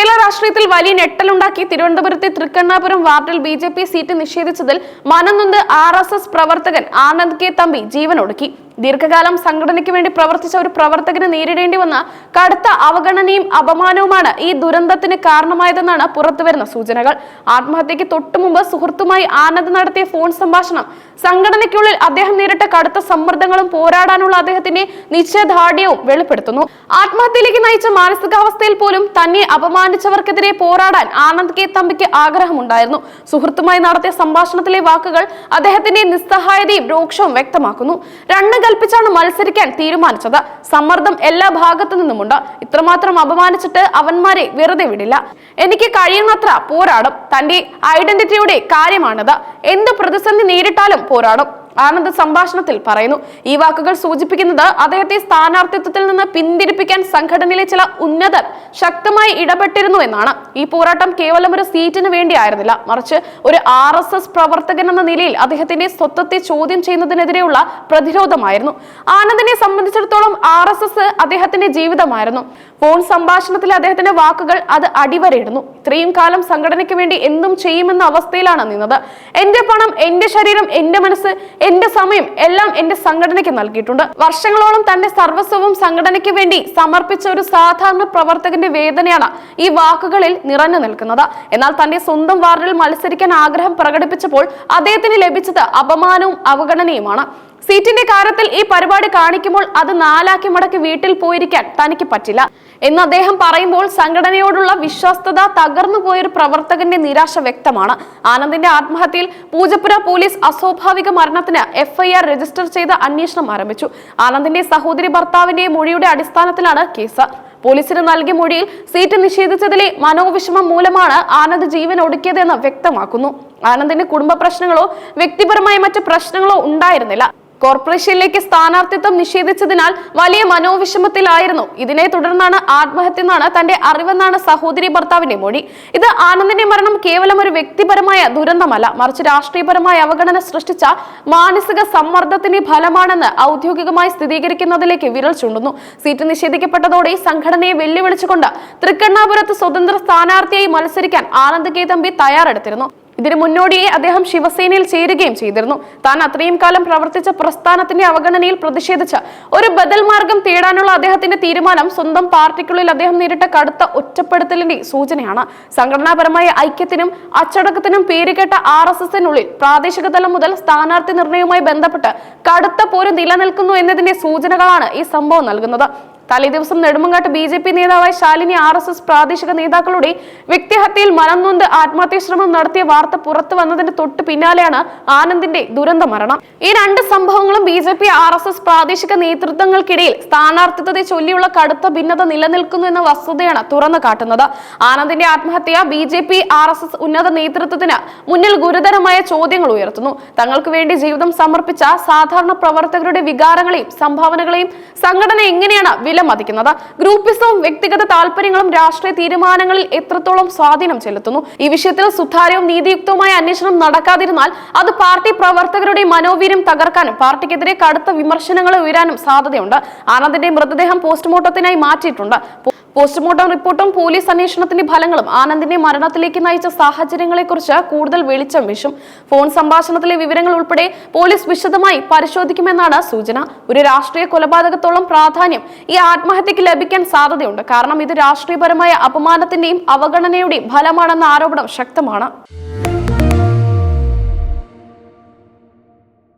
¿Por qué la രാഷ്ട്രീയത്തിൽ വലിയ ഞെട്ടലുണ്ടാക്കി തിരുവനന്തപുരത്തെ തൃക്കണ്ണാപുരം വാർഡിൽ ബി ജെ പി സീറ്റ് നിഷേധിച്ചതിൽ മനംനൊന്ത് ആർ എസ് എസ് പ്രവർത്തകൻ ആനന്ദ് കെ തമ്പി ജീവനൊടുക്കി. ദീർഘകാലം സംഘടനയ്ക്ക് വേണ്ടി പ്രവർത്തിച്ച ഒരു പ്രവർത്തകന് നേരിടേണ്ടി വന്ന കടുത്ത അവഗണനയും അപമാനവുമാണ് ഈ ദുരന്തത്തിന് കാരണമായതെന്നാണ് പുറത്തുവരുന്ന സൂചനകൾ. ആത്മഹത്യക്ക് തൊട്ടുമുമ്പ് സുഹൃത്തുമായി ആനന്ദ് നടത്തിയ ഫോൺ സംഭാഷണം സംഘടനയ്ക്കുള്ളിൽ അദ്ദേഹം നേരിട്ട കടുത്ത സമ്മർദ്ദങ്ങളും പോരാടാനുള്ള അദ്ദേഹത്തിന്റെ നിശ്ചയദാർഢ്യവും വെളിപ്പെടുത്തുന്നു. ആത്മഹത്യയിലേക്ക് നയിച്ച മാനസികാവസ്ഥയിൽ പോലും തന്നെ അപമാനിച്ചവർക്കെതിരെ പോരാടാൻ ആനന്ദ് കെ തമ്പിക്ക് ആഗ്രഹമുണ്ടായിരുന്നു. സുഹൃത്തുമായി നടത്തിയ സംഭാഷണത്തിലെ വാക്കുകൾ അദ്ദേഹത്തിന്റെ നിസ്സഹായതയും രൂക്ഷവും വ്യക്തമാക്കുന്നു. രണ്ട് കൽപ്പിച്ചാണ് മത്സരിക്കാൻ തീരുമാനിച്ചത്. സമ്മർദ്ദം എല്ലാ ഭാഗത്തു നിന്നുമുണ്ട്. ഇത്രമാത്രം അപമാനിച്ചിട്ട് അവന്മാരെ വെറുതെ വിടില്ല. എനിക്ക് കഴിയുന്നത്ര പോരാടും. തന്റെ ഐഡന്റിറ്റിയുടെ കാര്യമാണത്. എന്ത് പ്രതിസന്ധി നേരിട്ടാലും പോരാടും. ആനന്ദ് സംഭാഷണത്തിൽ പറയുന്നു. ഈ വാക്കുകൾ സൂചിപ്പിക്കുന്നത് അദ്ദേഹത്തെ സ്ഥാനാർത്ഥിത്വത്തിൽ നിന്ന് പിന്തിരിപ്പിക്കാൻ സംഘടനയിലെ ചില ഉന്നതർ ശക്തമായി ഇടപെട്ടിരുന്നു എന്നാണ്. ഈ പോരാട്ടം കേവലം ഒരു സീറ്റിന് വേണ്ടിയായിരുന്നില്ല മറിച്ച് ഒരു ആർ എസ് എസ് പ്രവർത്തകൻ എന്ന നിലയിൽ അദ്ദേഹത്തിന്റെ സ്വത്വത്തെ ചോദ്യം ചെയ്യുന്നതിനെതിരെയുള്ള പ്രതിരോധമായിരുന്നു. ആനന്ദിനെ സംബന്ധിച്ചിടത്തോളം ആർ എസ് എസ് അദ്ദേഹത്തിന്റെ ജീവിതമായിരുന്നു. ഫോൺ സംഭാഷണത്തിലെ അദ്ദേഹത്തിന്റെ വാക്കുകൾ അത് അടിവരയിടുന്നു. ഇത്രയും കാലം സംഘടനയ്ക്ക് വേണ്ടി എന്തും ചെയ്യുമെന്ന അവസ്ഥയിലാണ് നിന്നത്. എന്റെ പണം എന്റെ ശരീരം എന്റെ മനസ്സ് എന്റെ സമയം എല്ലാം എന്റെ സംഘടനയ്ക്ക് നൽകിയിട്ടുണ്ട്. വർഷങ്ങളോളം തന്റെ സർവസ്വവും സംഘടനയ്ക്ക് വേണ്ടി സമർപ്പിച്ച ഒരു സാധാരണ പ്രവർത്തകന്റെ വേദനയാണ് ഈ വാക്കുകളിൽ നിറഞ്ഞു നിൽക്കുന്നത്. എന്നാൽ തന്റെ സ്വന്തം വാർഡിൽ മത്സരിക്കാൻ ആഗ്രഹം പ്രകടിപ്പിച്ചപ്പോൾ അദ്ദേഹത്തിന് ലഭിച്ചത് അപമാനവും അവഗണനയുമാണ്. സീറ്റിന്റെ കാര്യത്തിൽ ഈ പരിപാടി കാണിക്കുമ്പോൾ അത് നാലാക്കി മടക്കി വീട്ടിൽ പോയിരിക്കാൻ തനിക്ക് പറ്റില്ല. എന്ന് അദ്ദേഹം പറയുമ്പോൾ സംഘടനയോടുള്ള വിശ്വസ്തത തകർന്നു പോയൊരു പ്രവർത്തകന്റെ നിരാശ വ്യക്തമാണ്. ആനന്ദിന്റെ ആത്മഹത്യയിൽ പൂജപ്പുര പോലീസ് അസ്വാഭാവിക മരണത്തിന് എഫ്ഐആർ രജിസ്റ്റർ ചെയ്ത് അന്വേഷണം ആരംഭിച്ചു. ആനന്ദിന്റെ സഹോദരി ഭർത്താവിന്റെ മൊഴിയുടെ അടിസ്ഥാനത്തിലാണ് കേസ്. പോലീസിന് നൽകിയ മൊഴിയിൽ സീറ്റ് നിഷേധിച്ചതിലെ മനോവിഷമം മൂലമാണ് ആനന്ദ് ജീവൻ ഒടുക്കിയതെന്ന് വ്യക്തമാക്കുന്നു. ആനന്ദിന്റെ കുടുംബ പ്രശ്നങ്ങളോ വ്യക്തിപരമായ മറ്റ് പ്രശ്നങ്ങളോ ഉണ്ടായിരുന്നില്ല. കോർപ്പറേഷനിലേക്ക് സ്ഥാനാർത്ഥിത്വം നിഷേധിച്ചതിനാൽ വലിയ മനോവിഷമത്തിലായിരുന്നു. ഇതിനെ തുടർന്നാണ് ആത്മഹത്യ എന്നാണ് തന്റെ അറിവെന്നാണ് സഹോദരി ഭർത്താവിന്റെ മൊഴി. ഇത് ആനന്ദിന്റെ മരണം കേവലം ഒരു വ്യക്തിപരമായ ദുരന്തമല്ല. മറിച്ച് രാഷ്ട്രീയപരമായ അവഗണന സൃഷ്ടിച്ച മാനസിക സമ്മർദ്ദത്തിന്റെ ഫലമാണെന്ന് ഔദ്യോഗികമായി സ്ഥിരീകരിക്കുന്നതിലേക്ക് വിരൽ ചൂണ്ടുന്നു. സീറ്റ് നിഷേധിക്കപ്പെട്ടതോടെ സംഘടനയെ വെല്ലുവിളിച്ചുകൊണ്ട് തൃക്കണ്ണാപുരത്ത് സ്വതന്ത്ര സ്ഥാനാർത്ഥിയായി മത്സരിക്കാൻ ആനന്ദ് കെ. തമ്പി തയ്യാറെടുത്തിരുന്നു. ഇതിനു മുന്നോടിയെ അദ്ദേഹം ശിവസേനയിൽ ചേരുകയും ചെയ്തിരുന്നു. താൻ അത്രയും കാലം പ്രവർത്തിച്ച പ്രസ്ഥാനത്തിന്റെ അവഗണനയിൽ പ്രതിഷേധിച്ച് ഒരു ബദൽ മാർഗം തേടാനുള്ള അദ്ദേഹത്തിന്റെ തീരുമാനം സ്വന്തം പാർട്ടിക്കുള്ളിൽ അദ്ദേഹം നേരിട്ട കടുത്ത ഒറ്റപ്പെടുത്തലിന്റെ സൂചനയാണ്. സംഘടനാപരമായ ഐക്യത്തിനും അച്ചടക്കത്തിനും പേരുകേട്ട ആർ എസ് എസിനുള്ളിൽ പ്രാദേശിക തലം മുതൽ സ്ഥാനാർത്ഥി നിർണയവുമായി ബന്ധപ്പെട്ട് കടുത്ത പോര് നിലനിൽക്കുന്നു എന്നതിന്റെ സൂചനകളാണ് ഈ സംഭവം നൽകുന്നത്. തലേദിവസം നെടുമങ്ങാട്ട് ബി ജെ പി നേതാവായ ശാലിനി ആർ എസ് എസ് പ്രാദേശിക നേതാക്കളുടെ വ്യക്തിഹത്യയിൽ മനംനൊന്ത് ആത്മഹത്യാ ശ്രമം നടത്തിയ വാർത്ത പുറത്തു വന്നതിന്റെ തൊട്ട് പിന്നാലെയാണ് ആനന്ദിന്റെ ദുരന്ത മരണം. ഈ രണ്ട് സംഭവങ്ങളും B J P R S S പ്രാദേശിക നേതൃത്വങ്ങൾക്കിടയിൽ സ്ഥാനാർത്ഥിത്വത്തെ ചൊല്ലിയുള്ള കടുത്ത ഭിന്നത നിലനിൽക്കുന്നു എന്ന വസ്തുതയാണ് തുറന്നു കാട്ടുന്നത്. ആനന്ദിന്റെ ആത്മഹത്യ B J P R S S ഉന്നത നേതൃത്വത്തിന് മുന്നിൽ ഗുരുതരമായ ചോദ്യങ്ങൾ ഉയർത്തുന്നു. തങ്ങൾക്ക് വേണ്ടി ജീവിതം സമർപ്പിച്ച സാധാരണ പ്രവർത്തകരുടെ വികാരങ്ങളെയും സംഭാവനകളെയും സംഘടന എങ്ങനെയാണ് വിലമതിക്കുന്നത് ഗ്രൂപ്പിസവും വ്യക്തിഗത താല്പര്യങ്ങളും രാഷ്ട്രീയ തീരുമാനങ്ങളിൽ എത്രത്തോളം സ്വാധീനം ചെലുത്തുന്നു? ഈ വിഷയത്തിൽ സുതാര്യവും നീതിയുക്തവുമായ അന്വേഷണം നടക്കാതിരുന്നാൽ അത് പാർട്ടി പ്രവർത്തകരുടെ മനോവീര്യം തകർക്കാനും പാർട്ടിക്കെതിരെ കടുത്ത വിമർശനങ്ങൾ ഉയരാനും സാധ്യതയുണ്ട്. ആനന്ദിന്റെ മൃതദേഹം പോസ്റ്റ്മോർട്ടത്തിനായി മാറ്റിയിട്ടുണ്ട്. പോസ്റ്റ്മോർട്ടം റിപ്പോർട്ടും പോലീസ് അന്വേഷണത്തിന്റെ ഫലങ്ങളും ആനന്ദിന്റെ മരണത്തിലേക്ക് നയിച്ച സാഹചര്യങ്ങളെക്കുറിച്ച് കൂടുതൽ വെളിച്ചം വീശും. ഫോൺ സംഭാഷണത്തിലെ വിവരങ്ങൾ ഉൾപ്പെടെ പോലീസ് വിശദമായി പരിശോധിക്കുമെന്നാണ് സൂചന. ഒരു രാഷ്ട്രീയ കൊലപാതകത്തോളം പ്രാധാന്യം ഈ ആത്മഹത്യക്ക് ലഭിക്കാൻ സാധ്യതയുണ്ട്. കാരണം ഇത് രാഷ്ട്രീയപരമായ അപമാനത്തിന്റെയും അവഗണനയുടെയും ഫലമാണെന്ന ആരോപണം ശക്തമാണ്.